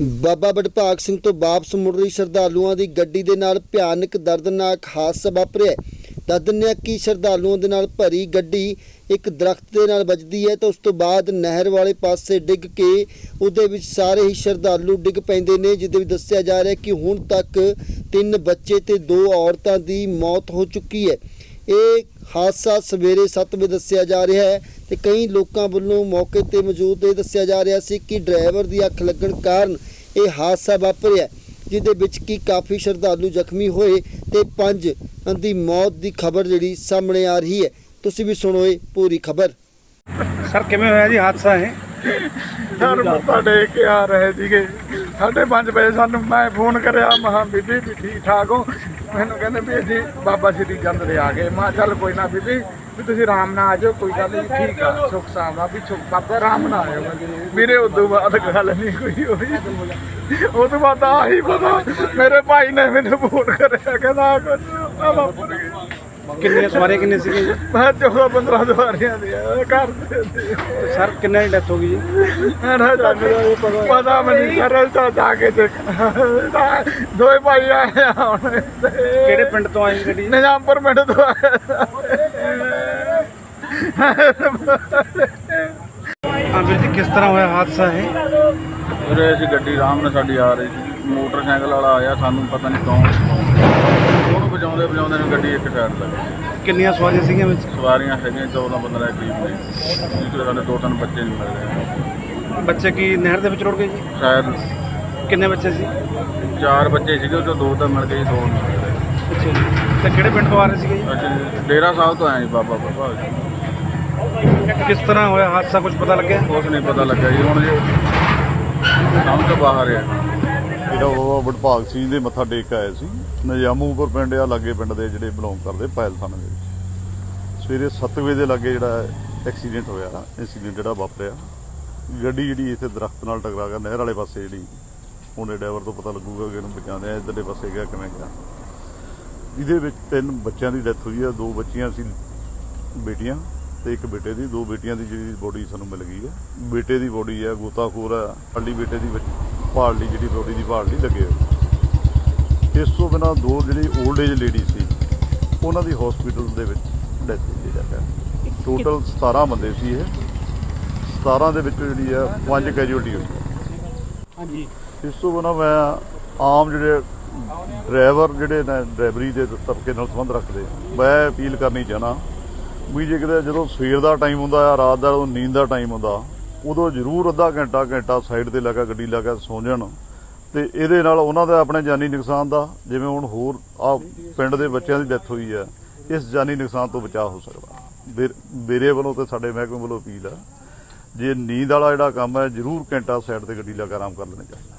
ਬਾਬਾ ਬਡਭਾਗ ਸਿੰਘ ਤੋਂ ਵਾਪਸ ਮੁੜ ਰਹੀ ਸ਼ਰਧਾਲੂਆਂ ਦੀ ਗੱਡੀ ਦੇ ਨਾਲ ਭਿਆਨਕ ਦਰਦਨਾਕ ਹਾਦਸਾ ਵਾਪਰਿਆ ਦੱਸ ਦਦਨਿਆ ਕਿ ਸ਼ਰਧਾਲੂਆਂ ਦੇ ਨਾਲ ਭਰੀ ਗੱਡੀ ਇੱਕ ਦਰਖਤ ਦੇ ਨਾਲ ਵੱਜਦੀ ਹੈ ਤਾਂ ਉਸ ਤੋਂ ਬਾਅਦ ਨਹਿਰ ਵਾਲੇ ਪਾਸੇ ਡਿੱਗ ਕੇ ਉਹਦੇ ਵਿੱਚ ਸਾਰੇ ਹੀ ਸ਼ਰਧਾਲੂ ਡਿੱਗ ਪੈਂਦੇ ਨੇ ਜਿਹਦੇ ਵਿੱਚ ਦੱਸਿਆ ਜਾ ਰਿਹਾ ਕਿ ਹੁਣ ਤੱਕ ਤਿੰਨ ਬੱਚੇ ਤੇ ਦੋ ਔਰਤਾਂ ਦੀ ਮੌਤ ਹੋ ਚੁੱਕੀ ਹੈ। ਇਹ ਹਾਦਸਾ ਸਵੇਰੇ 7 ਵਜੇ ਦੱਸਿਆ ਜਾ ਰਿਹਾ ਹੈ ਤੇ ਕਈ ਲੋਕਾਂ ਵੱਲੋਂ ਮੌਕੇ ਤੇ ਮੌਜੂਦ ਇਹ ਦੱਸਿਆ ਜਾ ਰਿਹਾ ਸੀ ਕਿ ਡਰਾਈਵਰ ਦੀ ਅੱਖ ਲੱਗਣ ਕਾਰਨ ਇਹ ਹਾਦਸਾ ਵਾਪਰਿਆ ਜਿਹਦੇ ਵਿੱਚ ਕੀ ਕਾਫੀ ਸ਼ਰਧਾਲੂ ਜ਼ਖਮੀ ਹੋਏ ਤੇ ਪੰਜ ਦੀ ਮੌਤ ਦੀ ਖਬਰ ਜਿਹੜੀ ਸਾਹਮਣੇ ਆ ਰਹੀ ਹੈ। ਤੁਸੀਂ ਵੀ ਸੁਣੋ ਇਹ ਪੂਰੀ ਖਬਰ। ਸਰ ਕਿਵੇਂ ਹੋਇਆ ਜੀ ਹਾਦਸਾ ਇਹ? ਸਰ ਮੱਥਾ ਟੇਕ ਕੇ ਆ ਰਹੇ ਸੀਗੇ। ਸਾਢੇ ਪੰਜ ਵਜੇ ਸਾਨੂੰ ਮੈਂ ਫੋਨ ਕਰਿਆ ਮਹਾ ਬੀਬੀ ਵੀ ਠੀਕ ਠਾਕ ਹੋ? ਮੈਨੂੰ ਕਹਿੰਦੇ ਵੀ ਅਸੀਂ ਬਾਬਾ ਸ਼੍ਰੀ ਚੰਦ ਦੇ ਆ ਗਏ। ਮੈਂ ਕਿਹਾ ਚੱਲ ਕੋਈ ਨਾ ਬੀਬੀ, ਵੀ ਤੁਸੀਂ ਆਰਾਮ ਨਾਲ ਆ ਜਾਓ, ਕੋਈ ਗੱਲ ਨਹੀਂ, ਠੀਕ ਆ, ਸੁੱਖ ਸਾਵਾ ਵੀ ਸੁੱਖ ਬਾਬਾ ਆਰਾਮ ਨਾਲ ਆਇਓ ਮੇਰੇ ਉਦੋਂ ਬਾਅਦ ਗੱਲ ਨਹੀਂ ਕੋਈ ਹੋਈ। ਉਹ ਤੋਂ ਬਾਅਦ ਆਹੀ ਪਤਾ, ਮੇਰੇ ਭਾਈ ਨੇ ਮੈਨੂੰ ਫੋਨ ਕਰਿਆ, ਕਹਿੰਦਾ ਆਹ ਆ ਵਾਪਰ ਕਿੰਨੀਆਂ ਸਵਾਰੀਆਂ ਕਿੰਨੇ ਸੀਗੇ ਜੀ? ਮੈਂ 14 15 ਦੁਆਰੀਆਂ ਦੀ ਆ ਘਰ ਦੇ ਸੀ। ਤੇ ਸਰ ਕਿੰਨੇ ਦੀ ਡੈਥ ਹੋ ਗਈ ਜੀ? ਮੇਰਾ ਜਾਨੂੰ ਪਤਾ ਮੈਨੂੰ ਸਰਲ ਤਾਂ ਜਾ ਕੇ ਦੇਖ। ਦੋਏ ਭਾਈ ਆਏ ਆ ਹੁਣ ਕਿਹੜੇ ਪਿੰਡ ਤੋਂ ਆਈ ਗੱਡੀ? ਨਿਜ਼ਾਮਪੁਰ ਪਿੰਡ ਤੋਂ ਆਏ ਹਾਂ ਵੀਰ ਜੀ ਕਿਸ ਤਰ੍ਹਾਂ ਹੋਇਆ ਹਾਦਸਾ ਇਹ? ਉਰੇ ਅਸੀਂ ਗੱਡੀ ਆਰਾਮ ਨਾਲ ਸਾਡੀ ਆ ਰਹੀ ਸੀ। ਮੋਟਰਸਾਈਕਲ ਵਾਲਾ ਆਇਆ ਸਾਨੂੰ ਪਤਾ ਨਹੀਂ ਕੌਣ। ਉਹਨੂੰ ਵਜਾਉਂਦੇ ਵਜਾਉਂਦੇ ਨੂੰ ਗੱਡੀ ਇੱਕ ਸਾਈਡ ਲੱਗ ਗਈ। ਕਿੰਨੀਆਂ ਸਵਾਰੀਆਂ ਸੀਗੀਆਂ ਵਿੱਚ? ਸਵਾਰੀਆਂ ਹੈਗੀਆਂ 14 15 ਦੇ ਕਰੀਬ ਨੇ। ਜਿਸ ਸਾਡੇ ਦੋ ਤਿੰਨ ਬੱਚੇ ਨਹੀਂ ਮਿਲ ਰਹੇ ਬੱਚੇ ਕੀ ਨਹਿਰ ਦੇ ਵਿੱਚ ਰੁੜ ਗਏ ਜੀ? ਸ਼ਾਇਦ ਕਿੰਨੇ ਬੱਚੇ ਸੀ? ਚਾਰ ਬੱਚੇ ਸੀਗੇ ਉਹ 'ਚੋਂ ਦੋ ਤਾਂ ਮਿਲ ਗਏ ਜੀ, ਦੋ ਨਹੀਂ ਮਿਲ ਰਹੇ ਅੱਛਾ ਜੀ। ਤੇ ਕਿਹੜੇ ਪਿੰਡ ਤੋਂ ਆ ਰਹੇ ਸੀਗੇ ਅਸੀਂ ਡੇਰਾ ਸਾਹਿਬ ਤੋਂ ਆਏ ਜੀ ਬਾਬਾ ਬਾਬਾ। ਜੀ ਕਿਸ ਤਰ੍ਹਾਂ ਹੋਇਆ? ਹਾਦਸਾ ਕੁਝ ਪਤਾ ਲੱਗਿਆ? ਕੁਛ ਨਹੀਂ ਪਤਾ ਲੱਗਾ ਜੀ। ਹੁਣ ਜੀ ਸਮਝ ਤੋਂ ਬਾਹਰ ਆ। ਜਿਹੜਾ ਉਹ ਵਡਭਾਗ ਸਿੰਘ ਦੇ ਮੱਥਾ ਟੇਕ ਕੇ ਆਏ ਸੀ। ਨਜਾਮੂਪੁਰ ਪਿੰਡ ਆ, ਲਾਗੇ ਪਿੰਡ ਦੇ ਜਿਹੜੇ ਬਿਲੋਂਗ ਕਰਦੇ ਪਾਇਲ ਥਾਣੇ ਦੇ ਵਿੱਚ। ਸਵੇਰੇ 7 ਵਜੇ ਦੇ ਲਾਗੇ ਜਿਹੜਾ ਐਕਸੀਡੈਂਟ ਹੋਇਆ ਐਕਸੀਡੈਂਟ ਜਿਹੜਾ ਵਾਪਰਿਆ। ਗੱਡੀ ਜਿਹੜੀ ਇੱਥੇ ਦਰਖਤ ਨਾਲ ਟਕਰਾ ਗਿਆ, ਨਹਿਰ ਵਾਲੇ ਪਾਸੇ ਜਿਹੜੀ। ਉਹਨੇ ਡਰਾਈਵਰ ਤੋਂ ਪਤਾ ਲੱਗੂਗਾ ਕਿ ਇਹਨੂੰ ਬਚਾਉਂਦੇ ਆ, ਇਧਰਲੇ ਪਾਸੇ ਗਿਆ, ਕਿਵੇਂ ਗਿਆ। ਇਹਦੇ ਵਿੱਚ ਤਿੰਨ ਬੱਚਿਆਂ ਦੀ ਡੈਥ ਹੋਈ ਆ, ਦੋ ਬੱਚੀਆਂ ਸੀ, ਬੇਟੀਆਂ ਤੇ ਇੱਕ ਬੇਟੇ ਦੀ। ਦੋ ਬੇਟੀਆਂ ਦੀ ਜਿਹੜੀ ਬੋਡੀ ਸਾਨੂੰ ਮਿਲ ਗਈ ਹੈ ਬੇਟੇ ਦੀ ਬੋਡੀ ਹੈ ਗੋਤਾਖੋਰ ਹੈ ਹੱਲੀ ਬੇਟੇ ਦੀ ਬੱਚੀ। ਭਾਲ ਲਈ ਜਿਹੜੀ ਬੋਡੀ ਦੀ ਭਾਲ ਲਈ ਲੱਗੇ ਹੋਏ। ਇਸ ਤੋਂ ਬਿਨਾਂ ਦੋ ਜਿਹੜੀ 올ਡ ਏਜ ਲੇਡੀ ਸੀ ਉਹਨਾਂ ਦੀ ਹਸਪੀਟਲ ਦੇ ਵਿੱਚ ਡੈਥ ਹੋਈ ਹੈ। ਟੋਟਲ 17 ਬੰਦੇ ਸੀ ਇਹ। 17 ਦੇ ਵਿੱਚ ਜਿਹੜੀ ਆ ਪੰਜ ਕੈਜੂਅਲਟੀ ਹੋਈ ਹੈ। ਹਾਂਜੀ। ਇਸ ਤੋਂ ਬਿਨਾਂ ਮੈਂ ਆਮ ਜਿਹੜੇ ਡਰਾਈਵਰ ਜਿਹੜੇ ਨੇ ਡਰਾਈਵਰੀ ਦੇ ਤਬਕੇ ਨਾਲ ਸੰਬੰਧ ਰੱਖਦੇ ਮੈਂ ਅਪੀਲ ਕਰਨੀ ਚਾਹਨਾ ਵੀ ਜੇ ਕਿਤੇ ਜਦੋਂ ਸਵੇਰ ਦਾ ਟਾਈਮ ਹੁੰਦਾ ਆ ਰਾਤ ਦਾ ਜਦੋਂ ਨੀਂਦ ਦਾ ਟਾਈਮ ਹੁੰਦਾ ਉਦੋਂ ਜ਼ਰੂਰ ਅੱਧਾ ਘੰਟਾ ਘੰਟਾ ਸਾਈਡ ਤੇ ਲੱਗਾ, ਗੱਡੀ ਲਾ ਕੇ ਸੌਂ ਜਾਣ। ਤੇ ਇਹਦੇ ਨਾਲ ਉਹਨਾਂ ਦਾ ਆਪਣੇ ਜਾਨੀ ਨੁਕਸਾਨ ਦਾ, ਜਿਵੇਂ ਹੁਣ ਹੋਰ ਆ ਪਿੰਡ ਦੇ ਬੱਚਿਆਂ ਦੀ ਡੈਥ ਹੋਈ ਹੈ, ਇਸ ਜਾਨੀ ਨੁਕਸਾਨ ਤੋਂ ਬਚਾਅ ਹੋ ਸਕਦਾ। ਮੇਰੇ- ਮੇਰੇ ਵੱਲੋਂ ਤੇ ਸਾਡੇ ਮਹਿਕਮੇ ਵੱਲੋਂ ਅਪੀਲ ਹੈ, ਜੇ ਨੀਂਦ ਵਾਲਾ ਜਿਹੜਾ ਕੰਮ ਹੈ, ਜ਼ਰੂਰ ਘੰਟਾ ਸਾਈਡ ਤੇ ਗੱਡੀ ਲਾ ਕੇ ਆਰਾਮ ਕਰ ਲੈਣਾ ਚਾਹੀਦਾ।